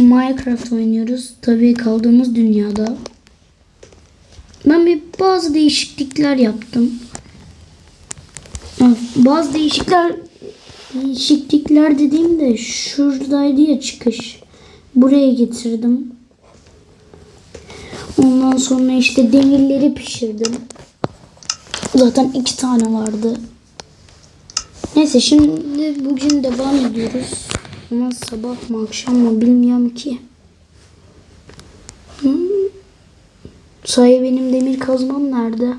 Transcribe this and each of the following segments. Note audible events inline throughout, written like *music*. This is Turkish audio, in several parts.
Minecraft oynuyoruz. Tabii kaldığımız dünyada. Ben bir bazı değişiklikler yaptım. Ha, Bazı değişiklikler değişiklikler dediğimde şuradaydı ya çıkış. Buraya getirdim. Ondan sonra işte demirleri pişirdim. Zaten iki tane vardı. Neyse şimdi bugün devam ediyoruz. Ama sabah mı akşam mı bilmiyorum ki. Hmm. Sahi benim demir kazmam nerede?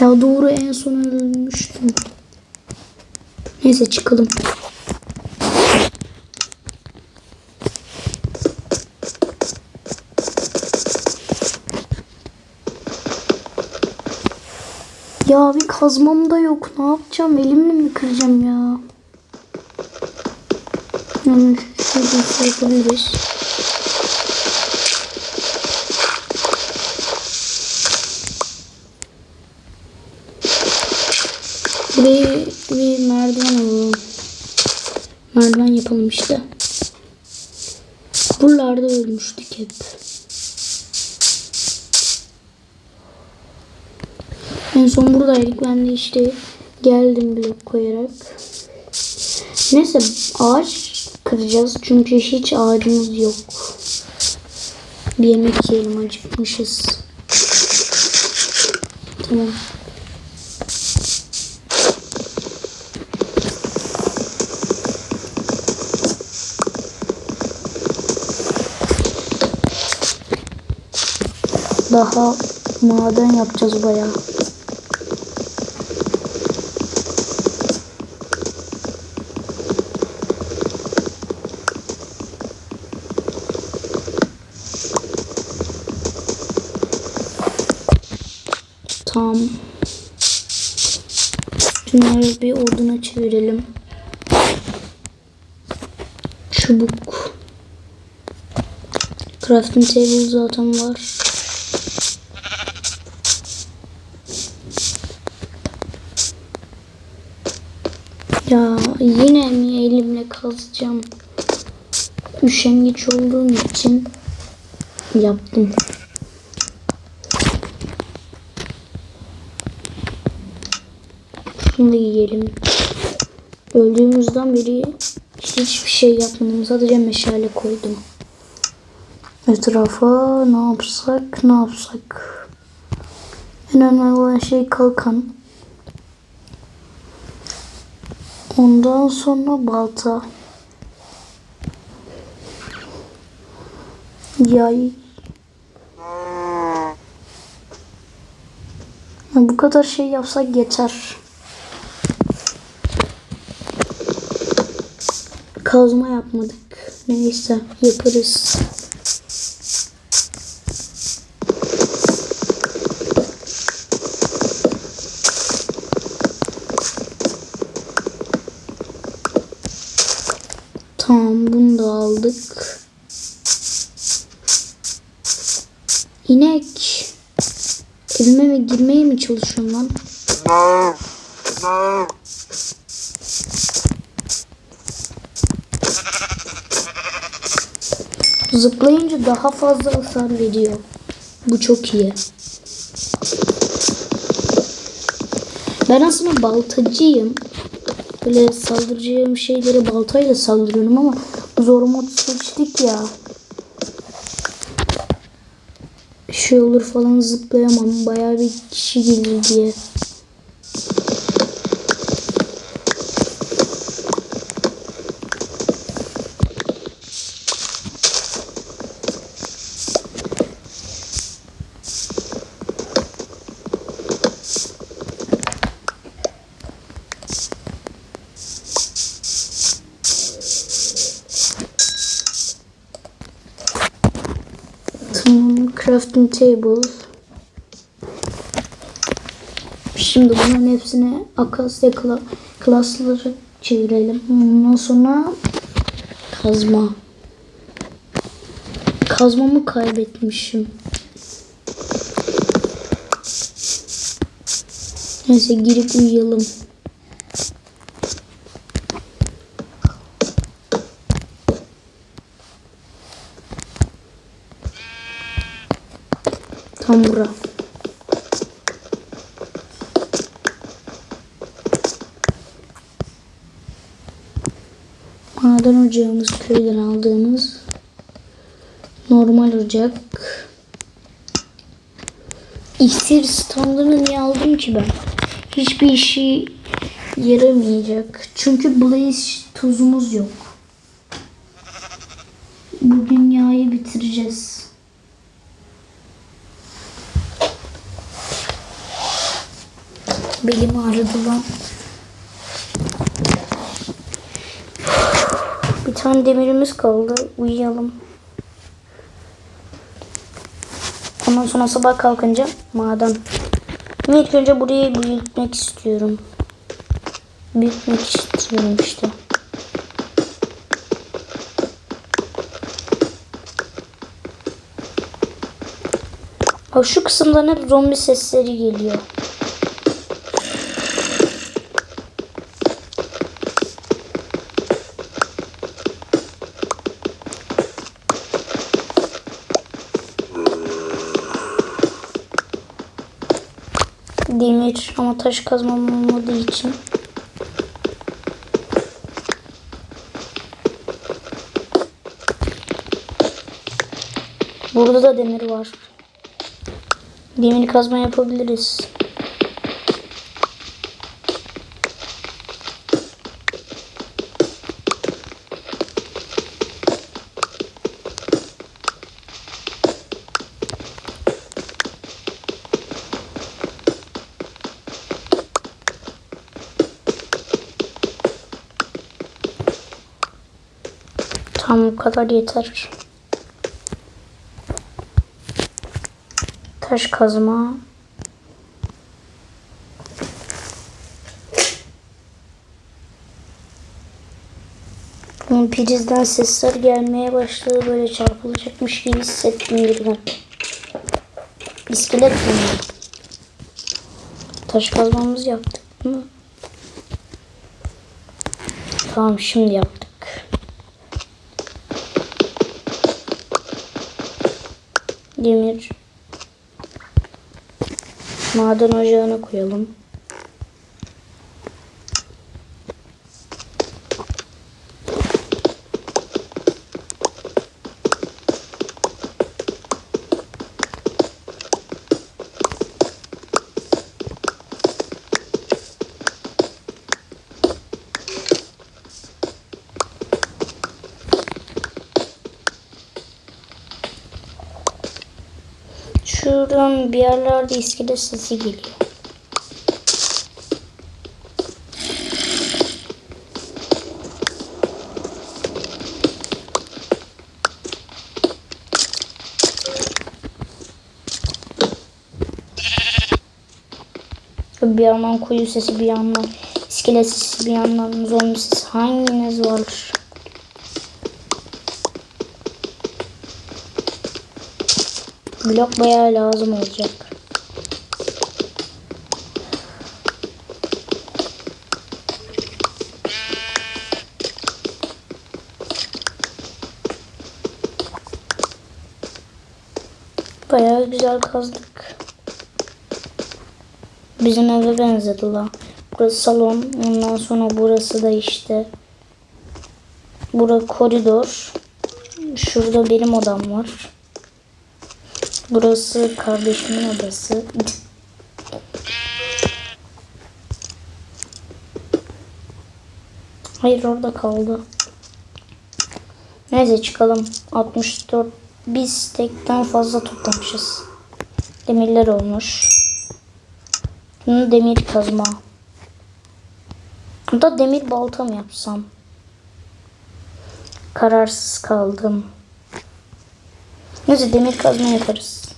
Ya doğru en son ölmüştüm. Neyse çıkalım. Ya bir kazmam da yok. Ne yapacağım? Elimle mi kıracağım ya? Bir şey yapabiliriz. Buraya bir merdiven alalım. Merdiven yapalım işte. Buralarda ölmüştük hep. En son buradaydık. Ben de işte geldim blok koyarak. Neyse ağaç kıracağız. Çünkü hiç ağacımız yok. Bir yemek yiyelim acıkmışız. Tamam. Daha maden yapacağız bayağı. Tamam. Şunları bir oduna çevirelim. Çubuk. Crafting table zaten var. Ya yine mi elimle kazacağım? Üşengeç olduğum için yaptım. Şunu yiyelim. Öldüğümüzden beri hiçbir şey yapmadım. Sadece meşale koydum. Etrafa ne yapsak ne yapsak. En önemli olan şey kalkan. Ondan sonra balta. Yay. Ya bu kadar şey yapsak yeter. Kazma yapmadık. Neyse yaparız. Tamam bunu da aldık. İnek. Evime girmeye mi çalışıyorum lan? Zıplayınca daha fazla hasar veriyor. Bu çok iyi. Ben aslında baltacıyım. Böyle saldıracağım şeylere baltayla saldırıyorum ama zor mod seçtik ya. Şey olur falan zıplayamam. Bayağı bir kişi gelir diye. Tamam, crafting table. Şimdi bunların hepsine akasya kla klasları çevirelim. Ondan sonra kazma. Kazmamı kaybetmişim. Neyse girip uyuyalım. Tam bura. Maden ocağımız köyden aldığımız normal ocak. İksir standını niye aldım ki ben? Hiçbir işi yaramayacak. Çünkü blaze tuzumuz yok. Bu dünyayı bitireceğiz. Belim ağrıdı lan. Bir tane demirimiz kaldı. Uyuyalım. Ondan sonra sabah kalkınca maden. Ben ilk önce burayı büyütmek istiyorum. Büyütmek istiyorum işte. Şu kısımdan hep zombi sesleri geliyor. Demir ama taş kazmam olmadığı için. Burada da demir var. Demir kazma yapabiliriz. Tam bu kadar yeter. Taş kazma. Bunun prizden sesler gelmeye başladı. Böyle çarpılacakmış gibi hissettim birden. İskelet mi? Taş kazmamızı yaptık mi? Tamam şimdi yaptık. Demir. Maden ocağına koyalım. Şuradan bir yerlerde iskelet sesi geliyor. Bir yandan kuyu sesi, bir yandan iskelet sesi, bir yandan zombi sesi. Hanginiz var? Blok bayağı lazım olacak. Bayağı güzel kazdık. Bizim eve benzedi la. Burası salon. Ondan sonra burası da işte. Bura koridor. Şurada benim odam var. Burası kardeşimin odası. Hayır orada kaldı. Neyse çıkalım. 64 biz tekten fazla toplamışız. Demirler olmuş. Bunu demir kazma. Da demir balta mı yapsam? Kararsız kaldım. Neyse demir kazma yaparız.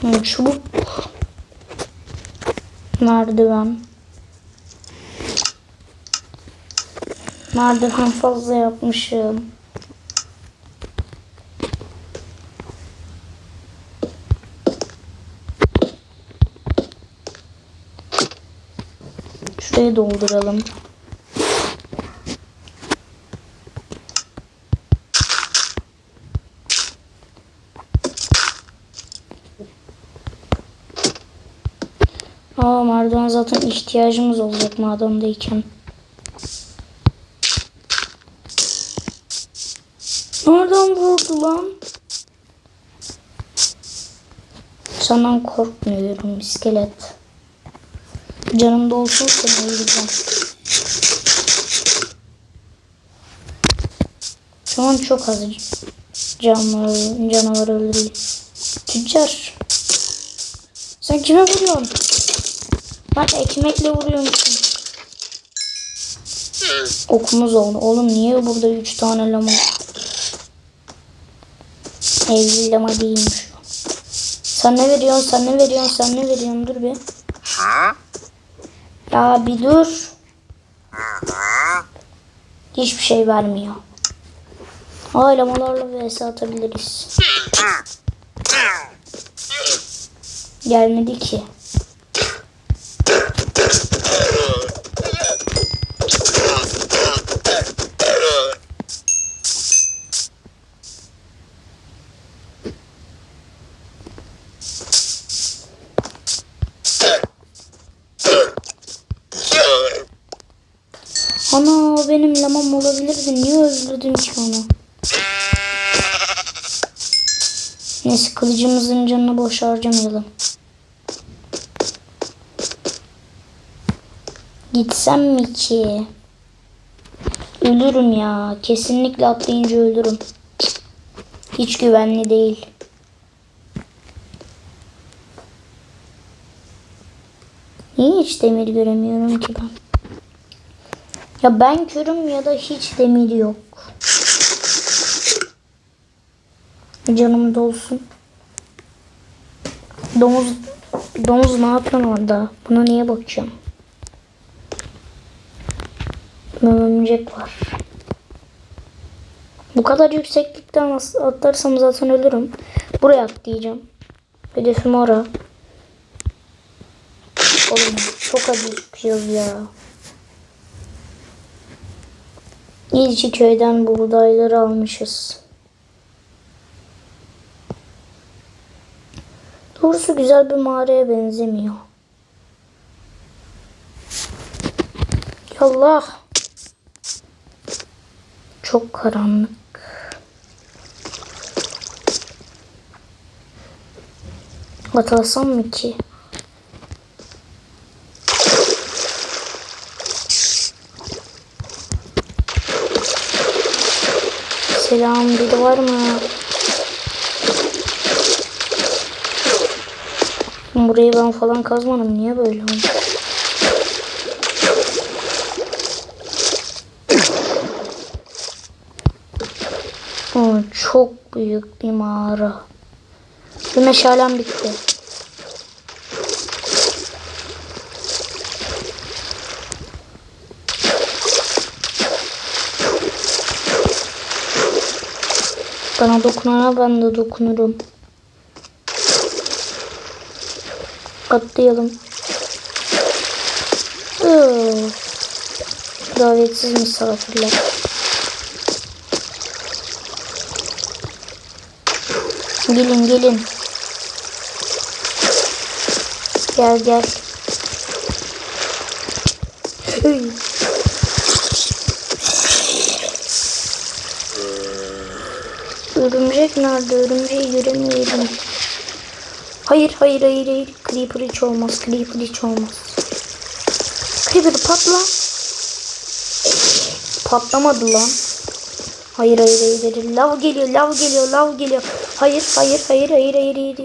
Hmm, çubuk. Merdiven. Merdiven fazla yapmışım. Şurayı dolduralım. Aa maden zaten ihtiyacımız olacak madendeyken. Nereden vurdu lan? Senden korkmuyorum iskelet. Canımda olsun seni öldüreceğim. Şu an çok az canlı canavar öldürüyor. Tüccar. Sen kime vuruyorsun? Bak ekmekle vuruyormuşsun. Okumuz oldu. Oğlum niye burada üç tane lama? Evli lama değilmiş o. Sen ne veriyorsun? Sen ne veriyorsun? Sen ne veriyorsun? Dur bir. Ya bir dur. Hiçbir şey vermiyor. Aa lamalarla vs atabiliriz. Gelmedi ki. Ana benim lamam olabilirdi. Niye öldürdün ki onu? Neyse kılıcımızın canını boş harcamayalım. Gitsem mi ki? Ölürüm ya. Kesinlikle atlayınca ölürüm. Hiç güvenli değil. Niye hiç demir göremiyorum ki ben? Ya ben körüm ya da hiç demir yok. Canım dolsun. Domuz domuz ne yapıyorsun orada? Buna niye bakacağım? Örümcek var. Bu kadar yükseklikten atlarsam zaten ölürüm. Buraya atlayacağım. Hedefim ora. Oğlum çok acı çıkıyoruz ya. İlçi köyden buğdayları almışız. Doğrusu güzel bir mağaraya benzemiyor. Yallah. Çok karanlık. Atlasam mı ki? Selam biri var mı? Burayı ben falan kazmadım. Niye böyle oldu? Çok büyük bir mağara. Bir meşalem bitti. Bana dokunana ben de dokunurum. Atlayalım. Oo. Davetsiz misafirler. Gelin gelin. Gel gel. Üy. Örümcek nerede? Örümceği göremiyorum. Hayır hayır hayır hayır. Creeper hiç olmaz. Creeper hiç olmaz. Creeper patla. Patlamadı lan. Hayır hayır hayır. hayır. Lav geliyor lav geliyor lav geliyor. Hayır hayır hayır hayır hayır hayır.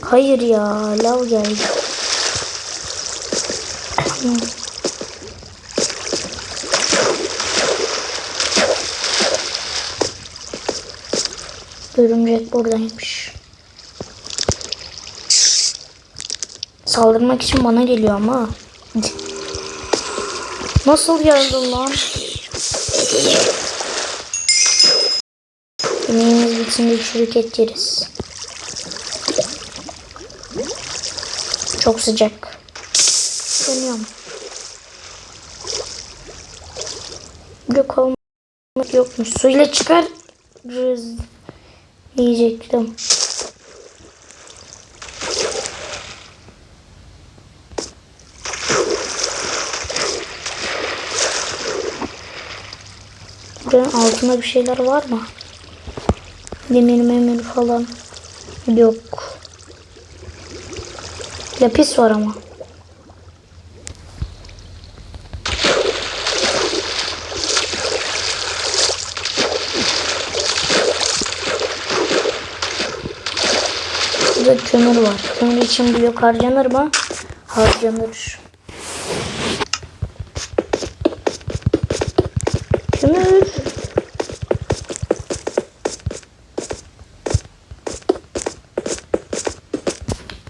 Hayır, hayır ya lav geldi. Örümcek buradaymış. Saldırmak için bana geliyor ama. *laughs* Nasıl geldin lan? Yemeğimiz bitince çürük et yeriz. Çok sıcak. Dönüyorum. Yok olmak yokmuş. Suyla çıkarırız diyecektim. Buranın altında bir şeyler var mı? Demir memir falan. Yok. Lapis var ama. Kömür var. Kömür için blok harcanır mı? Harcanır. Kömür.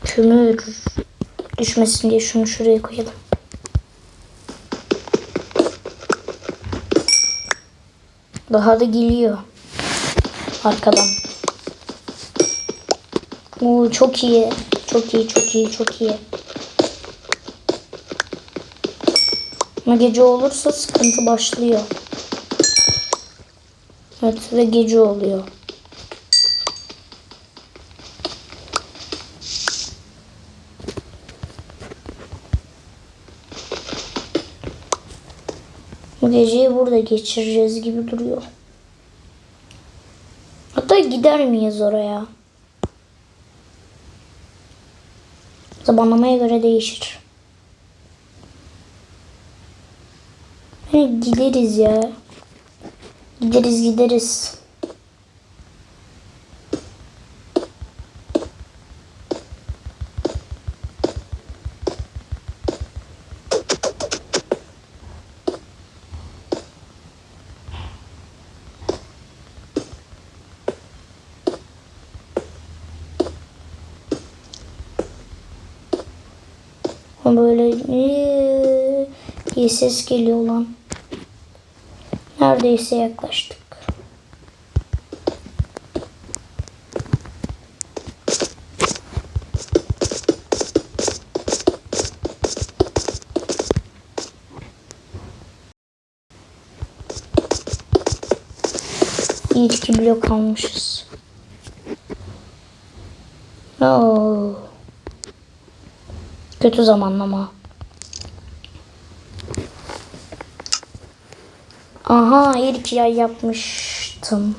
Kömür. Düşmesin diye şunu şuraya koyalım. Daha da geliyor. Arkadan. Oo, çok iyi. Çok iyi, çok iyi, çok iyi. Ama gece olursa sıkıntı başlıyor. Evet ve gece oluyor. Bu geceyi burada geçireceğiz gibi duruyor. Hatta gider miyiz oraya? Zamanlamaya göre değişir. Gideriz ya. Gideriz gideriz. Böyle eee diye ses geliyor lan. Neredeyse yaklaştık. İyi ki blok almışız. Oo. Kötü zamanlama. Aha ilk yay yapmıştım.